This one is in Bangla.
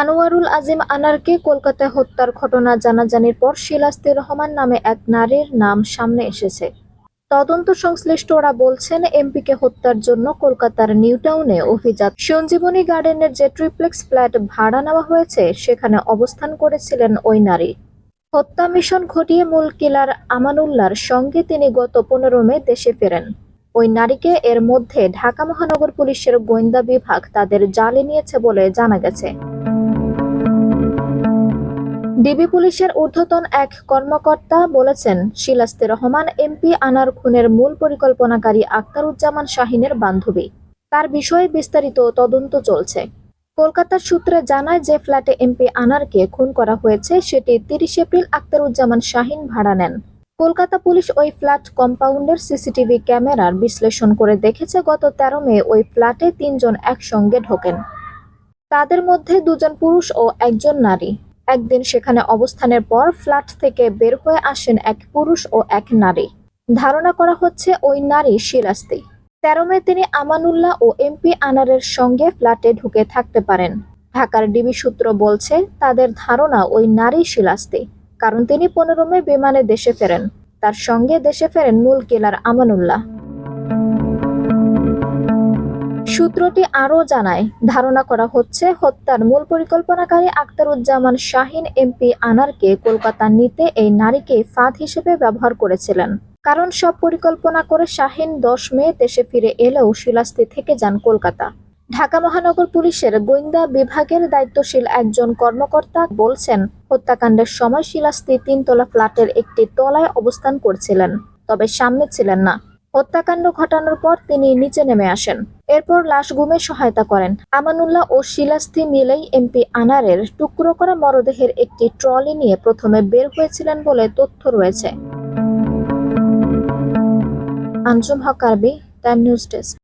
আনোয়ারুল আজিম আনারকে কলকাতায় হত্যার ঘটনা জানাজানির পর শিলাস্তি রহমান নামে এক নারীর নাম সামনে এসেছে। তদন্ত সংশ্লিষ্টরা বলছেন, এমপিকে হত্যার জন্য কলকাতার নিউটাউনে অভিজাত সঞ্জীবনী গার্ডেনের যে ট্রিপ্লেক্স ফ্ল্যাট ভাড়া নেওয়া হয়েছে, সেখানে অবস্থান করেছিলেন ওই নারী। হত্যা মিশন ঘটিয়ে মূল কিলার আমানুল্লাহর সঙ্গে তিনি গত পনেরো মে দেশে ফেরেন। ওই নারীকে এর মধ্যে ঢাকা মহানগর পুলিশের গোয়েন্দা বিভাগ তাদের জালে নিয়েছে বলে জানা গেছে। ডিবি পুলিশের ঊর্ধ্বতন এক কর্মকর্তা বলেছেন, শিলাস্তি রহমান, এমপি আনার খুনের মূল পরিকল্পনাকারী আক্তারুজ্জামান শাহিনের বান্ধবী। তার বিষয়ে বিস্তারিত তদন্ত চলছে। কলকাতার সূত্রে জানায় যে ফ্ল্যাটে এমপি আনারকে খুন করা হয়েছে, সেটি তিরিশ এপ্রিল আক্তারুজ্জামান শাহিন ভাড়া নেন। কলকাতা পুলিশ ওই ফ্ল্যাট কম্পাউন্ডের সিসিটিভি ক্যামেরার বিশ্লেষণ করে দেখেছে, গত তেরো মে ওই ফ্ল্যাটে তিনজন একসঙ্গে ঢোকেন। তাদের মধ্যে দুজন পুরুষ ও একজন নারী। একদিন সেখানে অবস্থানের পর ফ্ল্যাট থেকে বের হয়ে আসেন এক পুরুষ ও এক নারী। ধারণা করা হচ্ছে ওই নারী শিলাস্তি তেরো মে তিনি আমানুল্লাহ ও এমপি আনারের সঙ্গে ফ্ল্যাটে ঢুকে থাকতে পারেন। ঢাকার ডিবি সূত্র বলছে, তাদের ধারণা ওই নারী শিলাস্তি কারণ তিনি পনেরো মে বিমানে দেশে ফেরেন। তার সঙ্গে দেশে ফেরেন মূল কিলার আমানুল্লাহ। সূত্রটি আরও জানায়, ধারণা করা হচ্ছে হত্যার মূল পরিকল্পনাকারী আক্তারুজ্জামান শাহিন এমপি আনারকে কলকাতা নিতে এই নারীকে ফাঁদ হিসেবে ব্যবহার করেছিলেন। কারণ সব পরিকল্পনা করে শাহিন দশ মে দেশে ফিরে এলেও শিলাস্তি থেকে যান কলকাতা। ঢাকা মহানগর পুলিশের গোয়েন্দা বিভাগের দায়িত্বশীল একজন কর্মকর্তা বলছেন, হত্যাকাণ্ডের সময় শিলাস্তি তিনতলা ফ্ল্যাটের একটি তলায় অবস্থান করছিলেন, তবে সামনে ছিলেন না। হত্যাকাণ্ড ঘটানোর পর তিনি নিচে নেমে আসেন। এরপর লাশ গুমে সহায়তা করেন। আমানুল্লাহ ও শিলাস্থি মিলেই এমপি আনারের টুকরো করা মরদেহের একটি ট্রলি নিয়ে প্রথমে বের হয়েছিলেন বলে তথ্য রয়েছে। আঞ্জুম হক, আরবি টাইম নিউজ ডেস্ক।